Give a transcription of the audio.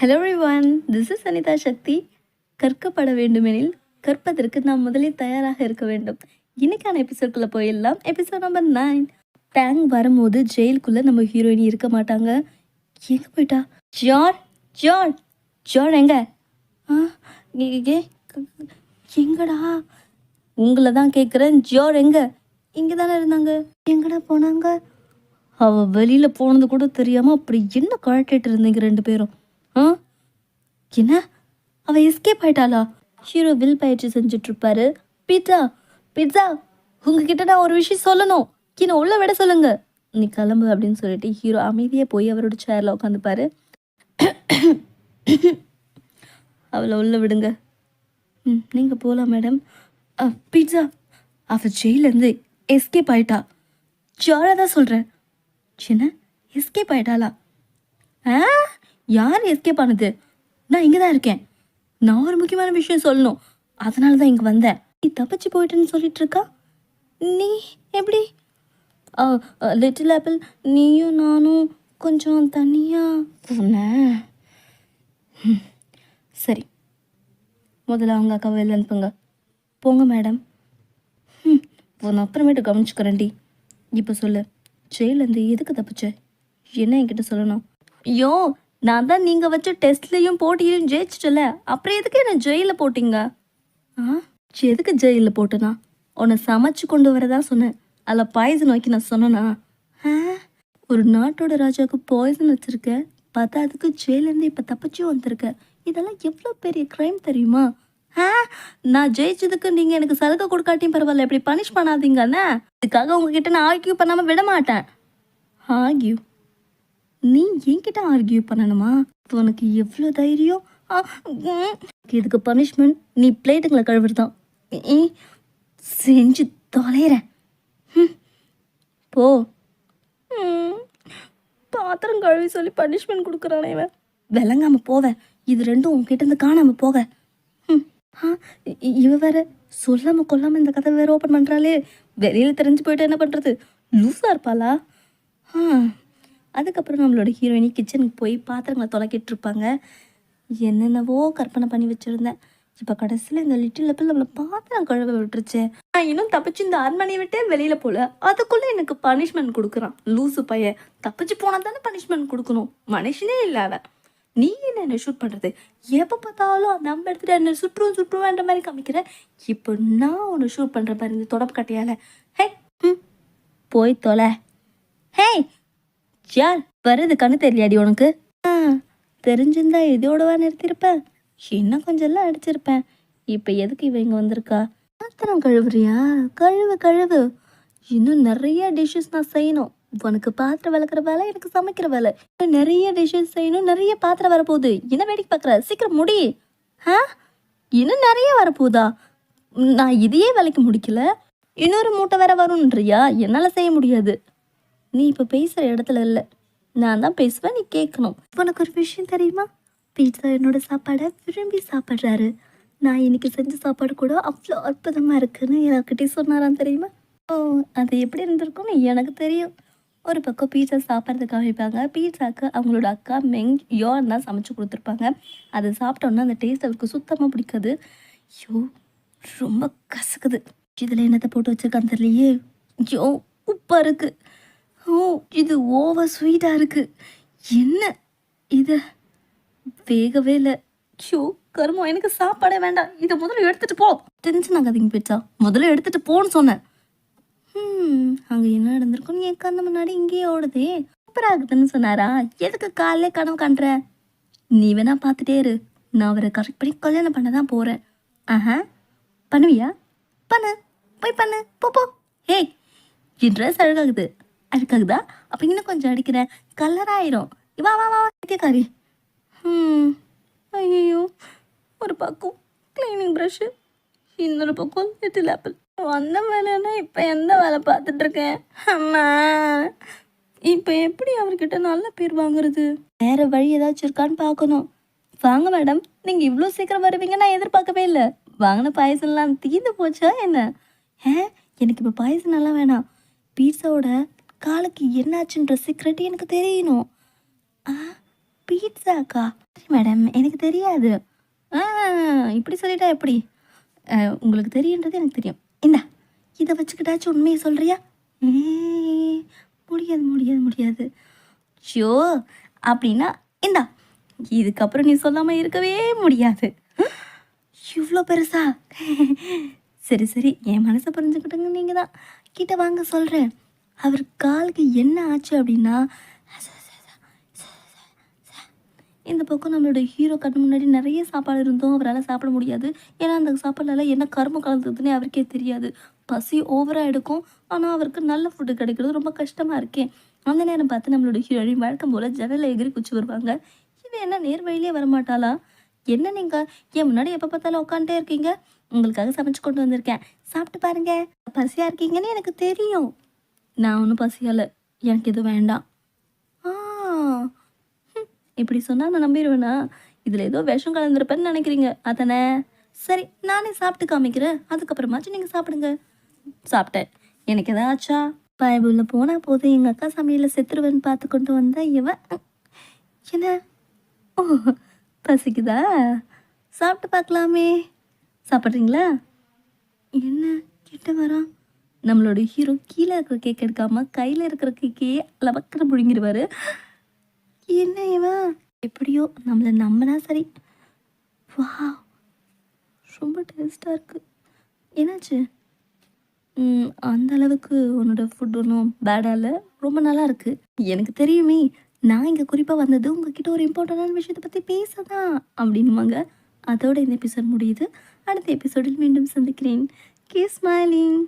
Hello one this is Anitha சக்தி கற்கப்பட வேண்டுமெனில் கற்பதற்கு நாம் முதலில் தயாராக இருக்க வேண்டும். இன்னைக்கான எபிசோட்குள்ளே போயிடலாம். எபிசோட் நம்பர் நைன் டேங் வரும்போது ஜெயிலுக்குள்ளே நம்ம ஹீரோயின் இருக்க மாட்டாங்க. எங்கே போயிட்டா? ஜார் ஜார் ஜார் எங்க? ஆ ஏ- எங்கடா? உங்களை தான் கேட்குறேன் ஜார் எங்க? இங்கே தானே இருந்தாங்க. எங்கடா போனாங்க? அவள் வெளியில் போனது கூட தெரியாமல் அப்படி என்ன கழட்டிட்டு இருந்தீங்க ரெண்டு பேரும்? என்ன? அவ எஸ்கேப் ஆயிட்டாளா? ஹீரோ வில் பயிற்சி செஞ்சுட்டு இருப்பாரு பிட்சா பிட்சா உங்ககிட்ட நான் ஒரு விஷயம் சொல்லணும். என்ன உள்ள விட சொல்லுங்க. நீ கிளம்பு அப்படின்னு சொல்லிட்டு ஹீரோ அமைதியாக போய் அவரோட சேர்ல உட்காந்துப்பாரு. அவளை உள்ள விடுங்க. ம் நீங்கள் போகலாம் மேடம் பீட்சா அவள் ஜெயிலேருந்து எஸ்கேப் ஆயிட்டா. ஜாராக தான் சொல்கிறேன் என்ன? எஸ்கேப் ஆயிட்டாளா? ஆ? யார் எஸ்கேப் ஆனது? நான் இங்கே தான் இருக்கேன். நான் ஒரு முக்கியமான விஷயம் சொல்லணும். அதனால தான் இங்கே வந்தேன். நீ தப்பிச்சு போயிட்டேன்னு சொல்லிட்டு இருக்கா? நீ எப்படி? லிட்டில் ஆப்பிள் நீயும் நானும் கொஞ்சம் தனியாக போனேன் சரி. முதல்ல அவங்க அக்கா வெளில அனுப்புங்க. போங்க மேடம் ம் அப்புறமேட்டு கவனிச்சுக்கிறேன்டி. இப்போ சொல்லு. ஜெயிலேருந்து எதுக்கு தப்பிச்ச? என்ன என்கிட்ட சொல்லணும்? ஐயோ நான் தான் நீங்கள் வச்ச டெஸ்ட்லேயும் போட்டியிலையும் ஜெயிச்சிட்டல அப்புறம் எதுக்கு என்ன ஜெயிலில் போட்டிங்க? ஆ? எதுக்கு ஜெயிலில் போட்டேனா? உன்னை சமைச்சு கொண்டு வரதா சொன்னேன். அதில் பாய்சன் வைக்க நான் சொன்னேனா? ஆ? ஒரு நாட்டோட ராஜாவுக்கு பாய்சன் வச்சுருக்க. பார்த்தா அதுக்கு ஜெயிலேருந்து இப்போ தப்பிச்சு வந்திருக்க. இதெல்லாம் எவ்வளோ பெரிய க்ரைம் தெரியுமா? ஆ? நான் ஜெயிச்சதுக்கு நீங்கள் எனக்கு சலுகை கொடுக்காட்டியும் பரவாயில்ல. இப்படி பனிஷ் பண்ணாதீங்கண்ணே இதுக்காக உங்ககிட்ட நான் ஆர்கியூ பண்ணாமல் விட மாட்டேன். ஆர்கியூ நீ என்கிட்ட ஆர்கியூ பண்ணணுமா? உனக்கு எவ்வளோ தைரியம்? இதுக்கு பனிஷ்மெண்ட் நீ பிளேட்டுங்களை கழுவிடுதான் செஞ்சு தொலைற போ. ம். பாத்திரம் கழுவி சொல்லி பனிஷ்மெண்ட் கொடுக்குறானே இவன். விளங்காம போவேன் இது ரெண்டும் உன்கிட்ட இருந்து காணாம போக. ம். இவ வேற சொல்லாம கொல்லாம இந்த கதை வேற ஓப்பன் பண்றாளே. வெளியில தெரிஞ்சு போயிட்டு என்ன பண்றது? லூஸா இருப்பாளா? ஆ. அதுக்கப்புறம் நம்மளோட ஹீரோயினி கிச்சனுக்கு போய் பாத்திரங்களை தொலைக்கிட்டு இருப்பாங்க என்னென்னவோ கற்பனை பண்ணி வச்சுருந்தேன். இப்போ கடைசியில் இந்த லிட்டில் லெப்பில் நம்மளை பாத்திரம் கழுவ விட்டுருச்சு. நான் இன்னும் தப்பிச்சு இந்த அரண்மனையை விட்டே வெளியில் போல. அதுக்குள்ளே எனக்கு பனிஷ்மெண்ட் கொடுக்குறான். லூசு பையன். தப்பிச்சு போனால் தானே பனிஷ்மெண்ட் கொடுக்கணும். மனுஷனே இல்லை அவன். நீ என்ன என்ன ஷூட் பண்ணுறது எப்போ பார்த்தாலும் அந்த நம்ம எடுத்துட்டு என்ன சுற்றுவோம் சுற்றுவேன்ற மாதிரி காமிக்கிற? இப்போ நான் ஒன்று ஷூட் பண்ணுற மாதிரி இந்த தொடப்பு கட்டையால் ஹே ம் போய் தொலை. ஹே யார்? வருது கண்ணு தெரியலையாடி உனக்கு? ஆ தெரிஞ்சிருந்தா இதோடவா நிறுத்தியிருப்பேன் இன்னும் கொஞ்சம்லாம் அடிச்சிருப்பேன். இப்போ எதுக்கு இவ இங்கே வந்திருக்கா? பாத்திரம் கழுவுறியா? கழுவு கழுவு. இன்னும் நிறைய டிஷ்ஷஸ் நான் செய்யணும். உனக்கு பாத்திரம் விளக்குற வேலை எனக்கு சமைக்கிற வேலை. இன்னும் நிறைய டிஷ்ஷஸ் செய்யணும் நிறைய பாத்திரம் வரப்போகுது. என்ன வேடிக்கை பார்க்குற சீக்கிரம் முடி. ஆ? இன்னும் நிறைய வரப்போகுதா? நான் இதையே வேலைக்கு முடிக்கல. இன்னொரு மூட்டை வேற வரும்ன்றியா? என்னால் செய்ய முடியாது. நீ இப்போ பேசுகிற இடத்துல இல்லை. நான் தான் பேசுவேன் நீ கேட்கணும் உனக்கு ஒரு விஷயம் தெரியுமா? பீட்சா என்னோட சாப்பாடை விரும்பி சாப்பிட்றாரு. நான் இன்னைக்கு செஞ்ச சாப்பாடு கூட அவ்வளோ அற்புதமாக இருக்குன்னு எல்லார்கிட்டையும் சொன்னாராம் தெரியுமா? ஓ அது எப்படி இருந்திருக்கும்னு எனக்கு தெரியும். ஒரு பக்கம் பீட்சா சாப்பிட்றதுக்காக வைப்பாங்க. பீட்சாவுக்கு அவங்களோட அக்கா மெங் யோன் தான் சமைச்சு கொடுத்துருப்பாங்க. அதை சாப்பிட்டோன்னா அந்த டேஸ்ட் அவருக்கு சுத்தமாக பிடிக்காது. ஐயோ ரொம்ப கசக்குது. இதில் என்னத்தை போட்டு வச்சிருக்கான்னு தெரியலையே. ஐயோ உப்பாக இருக்குது ஓ இது ஓவர் ஸ்வீட்டாக இருக்குது என்ன இதை? வேகவே இல்லை. ஷோ கருமம் எனக்கு சாப்பாடே வேண்டாம். இதை முதல்ல எடுத்துட்டு போ. டென்ஷன் ஆகாதீங்க பிச்சா. முதல்ல எடுத்துட்டு போன்னு சொன்னேன். ம் அங்கே என்ன நடந்திருக்கும் என் கண்ணு முன்னாடி இங்கேயே ஓடுதே. சூப்பர் ஆகுதுன்னு சொன்னாரா? எதுக்கு காலைல கனவு காண்ற? நீ வேணா பார்த்துட்டே இரு. நான் அவரை கரெக்ட் பண்ணி கல்யாணம் பண்ண தான் போகிறேன் ஆஹா. பண்ணுவியா? பண்ணு. போய் பண்ணு. போ போ. ஏய் என் ட்ரெஸ் அழகாகுது. அழுக்காகுதா அப்போ இன்னும் கொஞ்சம் அடிக்கிறேன். கலர் ஆயிரும். வா வா வா கேட்காரி ம் ஐயோ ஒரு பக்கம் க்ளீனிங் ப்ரஷ்ஷு இன்னொரு பக்கம் லிட்டில் ஆப்பிள் வந்த வேலைன்னா இப்போ எந்த வேலை பார்த்துட்ருக்கேன் அம்மா. இப்போ எப்படி அவர்கிட்ட நல்ல பேர் வாங்குறது? வேற வழி ஏதாச்சும் இருக்கான்னு பார்க்கணும். வாங்க மேடம் நீங்கள் இவ்வளோ சீக்கிரம் வருவீங்க நான் எதிர்பார்க்கவே இல்லை. வாங்கின பாயசம்லாம் தீர்ந்து போச்சா என்ன? ஏ எனக்கு இப்போ பாயசம் நல்லா வேணாம். பீட்சாவோட காலுக்கு என்னாச்சுன்ற சீக்ரெட் எனக்கு தெரியணும். ஆ பீட்சாக்கா சரி மேடம் எனக்கு தெரியாது. ஆ இப்படி சொல்லிட்டா எப்படி? உங்களுக்கு தெரியுன்றது எனக்கு தெரியும். இந்தா இதை வச்சுக்கிட்டாச்சும் உண்மையை சொல்கிறியா முடியாது முடியாது முடியாது. ஷோ அப்படின்னா இந்தா இதுக்கப்புறம் நீ சொல்லாமல் இருக்கவே முடியாது. இவ்வளோ பெருசா? சரி சரி என் மனசை புரிஞ்சுக்கிட்டுங்க நீங்கள் தான் கிட்ட வாங்க சொல்கிறேன் அவர் காலுக்கு என்ன ஆச்சு அப்படின்னா இந்த பக்கம் நம்மளோட ஹீரோ கண்ணு முன்னாடி நிறைய சாப்பாடு இருந்தோம் அவரால் சாப்பிட முடியாது. ஏன்னா அந்த சாப்பாடுல என்ன கரும்பு கலந்ததுன்னே அவருக்கே தெரியாது. பசி ஓவராக எடுக்கும். ஆனால் அவருக்கு நல்ல ஃபுட்டு கிடைக்கிறது ரொம்ப கஷ்டமாக இருக்கேன் அந்த நேரம் பார்த்து நம்மளோட ஹீரோயின் வழக்கம் போல் ஜன்னலில் எகிரி குச்சி வருவாங்க. இது என்ன நேர் வழியிலே வரமாட்டாளா? என்ன நீங்கள் என் முன்னாடி எப்போ பார்த்தாலும் உட்காந்துட்டே இருக்கீங்க. உங்களுக்காக சமைச்சு கொண்டு வந்திருக்கேன். சாப்பிட்டு பாருங்க. பசியாக இருக்கீங்கன்னு எனக்கு தெரியும். நான் ஒன்றும் பசியால எனக்கு எதுவும் வேண்டாம். ஆ. இப்படி சொன்னால் நான் நம்பிடுவேனா? இதில் ஏதோ விஷம் கலந்துருப்பேன்னு நினைக்கிறீங்க. அதானே? சரி நானே சாப்பிட்டு காமிக்கிறேன். அதுக்கப்புறமாச்சும் நீங்கள் சாப்பிடுங்க. சாப்பிட்டேன். எனக்கு எதாச்சா பயபுள்ள போனால் போதும் எங்கள் அக்கா சமையலில் செத்துருவேன்னு பார்த்து கொண்டு வந்தா இவன் என்ன? ஓ பசிக்குதா? சாப்பிட்டு பார்க்கலாமே. சாப்பிட்றீங்களா? என்ன? கிட்ட வரான் நம்மளோட ஹீரோ கீழே இருக்கிற கேக் எடுக்காம கையில் இருக்கிற கேக்கே லவக்கன முழுங்கிடுவாரு என்ன இவன்? எப்படியோ நம்மளை நம்பினா சரி. வா ரொம்ப டேஸ்ட்டாக இருக்கு. என்னாச்சு? அந்த அளவுக்கு உன்னோட ஃபுட் ஒன்றும் பேடாக இல்லை. ரொம்ப நல்லா இருக்கு. எனக்கு தெரியுமே நான் இங்கே குறிப்பாக வந்தது உங்ககிட்ட ஒரு இம்பார்ட்டண்டான விஷயத்தை பற்றி பேசதான் அப்படின்னுமாங்க அதோட இந்த எபிசோட் முடியுது. அடுத்த எபிசோடில் மீண்டும் சந்திக்கிறேன். K smiling